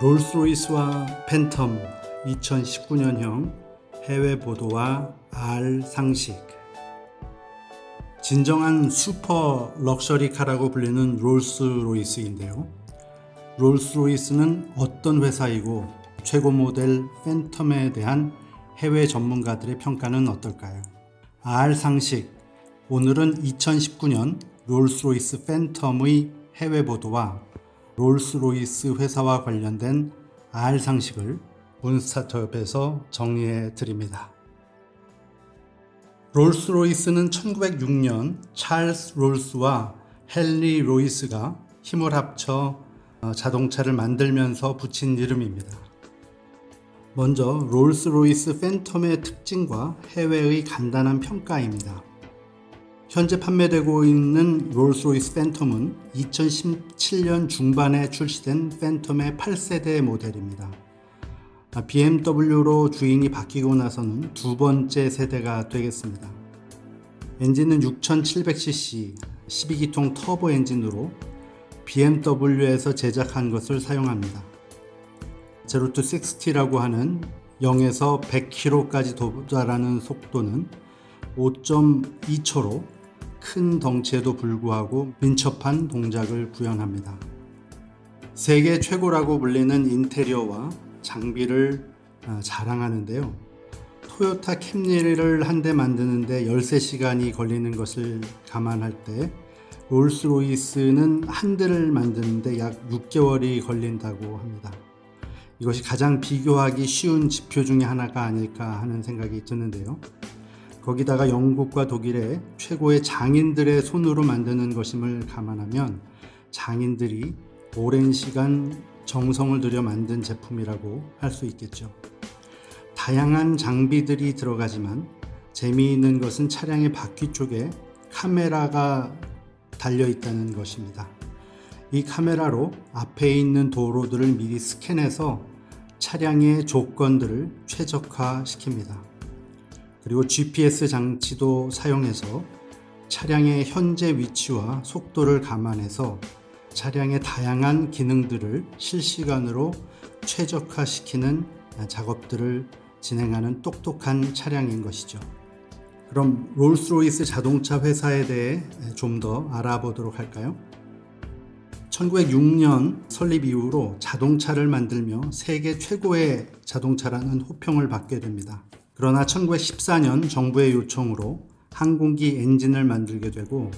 롤스로이스와 팬텀 2019년형 해외 보도와 R 상식 진정한 슈퍼 럭셔리 카라고 불리는 롤스로이스인데요. 롤스로이스는 어떤 회사이고 최고 모델 팬텀에 대한 해외 전문가들의 평가는 어떨까요? R 상식 오늘은 2019년 롤스로이스 팬텀의 해외 보도와 롤스로이스 회사와 관련된 R 상식을 문스타트업에서 정리해 드립니다. 롤스로이스는 1906년 찰스 롤스와 헨리 로이스가 힘을 합쳐 어, 자동차를 만들면서 붙인 이름입니다. 먼저 롤스로이스 팬텀의 특징과 해외의 간단한 평가입니다. 현재 판매되고 있는 롤스로이스 팬텀은 2017년 중반에 출시된 팬텀의 8세대 모델입니다. BMW로 주인이 바뀌고 나서는 두 번째 세대가 되겠습니다. 엔진은 6700cc 12기통 터보 엔진으로 BMW에서 제작한 것을 사용합니다. 제로 투 60라고 하는 0에서 100km까지 도달하는 속도는 5.2초로 큰 덩치에도 불구하고 민첩한 동작을 구현합니다. 세계 최고라고 불리는 인테리어와 장비를 어, 자랑하는데요. 토요타 캠리를 한 대 만드는데 13시간이 걸리는 것을 감안할 때 롤스로이스는 한 대를 만드는데 약 6개월이 걸린다고 합니다. 이것이 가장 비교하기 쉬운 지표 중에 하나가 아닐까 하는 생각이 드는데요. 거기다가 영국과 독일의 최고의 장인들의 손으로 만드는 것임을 감안하면 장인들이 오랜 시간 정성을 들여 만든 제품이라고 할 수 있겠죠. 다양한 장비들이 들어가지만 재미있는 것은 차량의 바퀴 쪽에 카메라가 달려 있다는 것입니다. 이 카메라로 앞에 있는 도로들을 미리 스캔해서 차량의 조건들을 최적화시킵니다. 그리고 GPS 장치도 사용해서 차량의 현재 위치와 속도를 감안해서 차량의 다양한 기능들을 실시간으로 최적화시키는 작업들을 진행하는 똑똑한 차량인 것이죠. 그럼 롤스로이스 자동차 회사에 대해 좀 더 알아보도록 할까요? 1906년 설립 이후로 자동차를 만들며 세계 최고의 자동차라는 호평을 받게 됩니다. 그러나 1914년 정부의 요청으로 항공기 엔진을 만들게 되고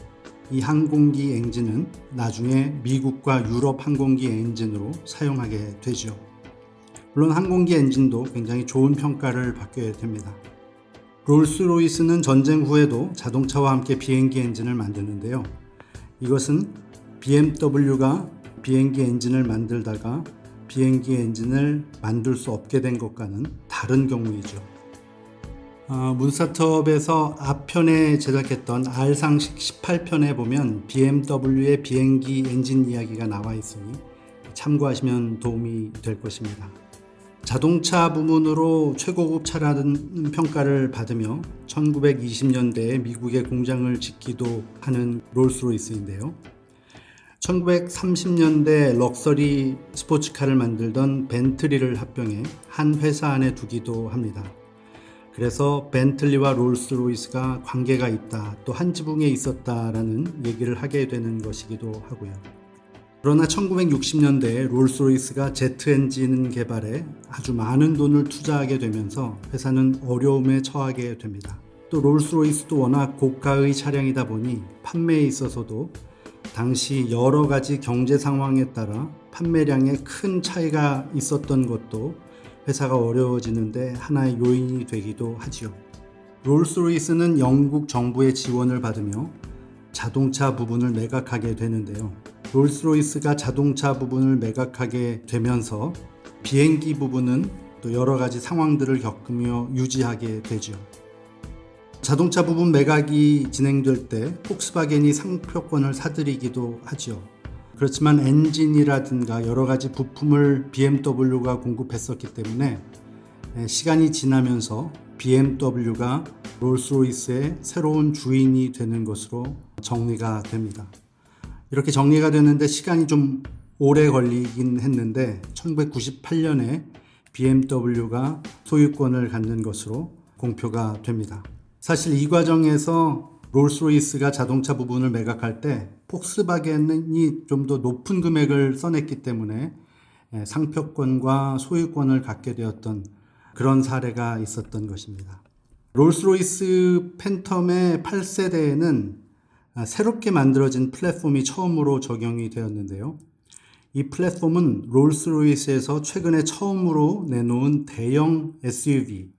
이 항공기 엔진은 나중에 미국과 유럽 항공기 엔진으로 사용하게 되죠. 물론 항공기 엔진도 굉장히 좋은 평가를 받게 됩니다. 롤스로이스는 전쟁 후에도 자동차와 함께 비행기 엔진을 만드는데요. 이것은 BMW가 비행기 엔진을 만들다가 비행기 엔진을 만들 수 없게 된 것과는 다른 경우이죠. 어, 문스타트업에서 앞편에 제작했던 R상식 18편에 보면 BMW의 비행기 엔진 이야기가 나와 있으니 참고하시면 도움이 될 것입니다. 자동차 부문으로 최고급 차라는 평가를 받으며 1920년대에 미국의 공장을 짓기도 하는 롤스로이스인데요. 1930년대 럭셔리 스포츠카를 만들던 벤틀리를 합병해 한 회사 안에 두기도 합니다. 그래서 벤틀리와 롤스로이스가 관계가 있다, 또 한 지붕에 있었다라는 얘기를 하게 되는 것이기도 하고요. 그러나 1960년대에 롤스로이스가 제트 엔진 개발에 아주 많은 돈을 투자하게 되면서 회사는 어려움에 처하게 됩니다. 또 롤스로이스도 워낙 고가의 차량이다 보니 판매에 있어서도 당시 여러 가지 경제 상황에 따라 판매량에 큰 차이가 있었던 것도 회사가 어려워지는데 하나의 요인이 되기도 하지요. 롤스로이스는 영국 정부의 지원을 받으며 자동차 부분을 매각하게 되는데요. 롤스로이스가 자동차 부분을 매각하게 되면서 비행기 부분은 또 여러 가지 상황들을 겪으며 유지하게 되죠. 자동차 부분 매각이 진행될 때 폭스바겐이 상표권을 사들이기도 하죠. 그렇지만 엔진이라든가 여러 가지 부품을 BMW가 공급했었기 때문에 시간이 지나면서 BMW가 롤스로이스의 새로운 주인이 되는 것으로 정리가 됩니다. 이렇게 정리가 되는데 시간이 좀 오래 걸리긴 했는데 1998년에 BMW가 소유권을 갖는 것으로 공표가 됩니다. 사실 이 과정에서 롤스로이스가 자동차 부분을 매각할 때 폭스바겐이 좀 더 높은 금액을 써냈기 때문에 예, 상표권과 소유권을 갖게 되었던 그런 사례가 있었던 것입니다. 롤스로이스 팬텀의 8세대에는 아, 새롭게 만들어진 플랫폼이 처음으로 적용이 되었는데요. 이 플랫폼은 롤스로이스에서 최근에 처음으로 내놓은 대형 SUV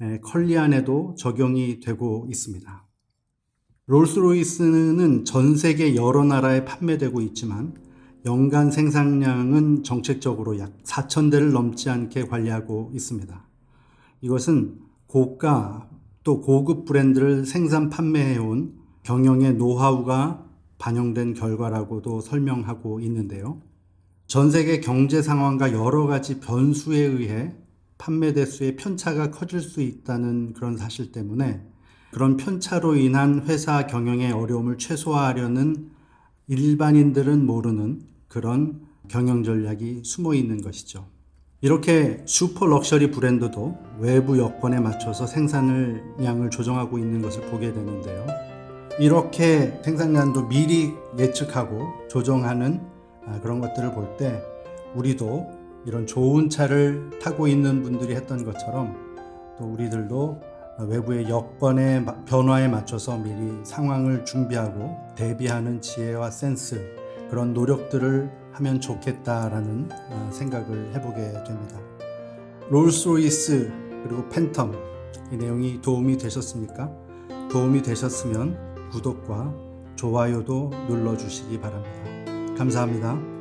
에, 컬리안에도 적용이 되고 있습니다. 롤스로이스는 전 세계 여러 나라에 판매되고 있지만 연간 생산량은 정책적으로 약 4,000대를 넘지 않게 관리하고 있습니다. 이것은 고가 또 고급 브랜드를 생산 판매해온 경영의 노하우가 반영된 결과라고도 설명하고 있는데요. 전 세계 경제 상황과 여러 가지 변수에 의해 판매 대수의 편차가 커질 수 있다는 그런 사실 때문에 그런 편차로 인한 회사 경영의 어려움을 최소화하려는 일반인들은 모르는 그런 경영 전략이 숨어 있는 것이죠. 이렇게 슈퍼 럭셔리 브랜드도 외부 여건에 맞춰서 생산을 양을 조정하고 있는 것을 보게 되는데요. 이렇게 생산량도 미리 예측하고 조정하는 아, 그런 것들을 볼 때 우리도 이런 좋은 차를 타고 있는 분들이 했던 것처럼 또 우리들도 외부의 여건의 마- 변화에 맞춰서 미리 상황을 준비하고 대비하는 지혜와 센스 그런 노력들을 하면 좋겠다라는 어, 생각을 해보게 됩니다. 롤스로이스 그리고 팬텀 이 내용이 도움이 되셨습니까? 도움이 되셨으면 구독과 좋아요도 눌러주시기 바랍니다. 감사합니다.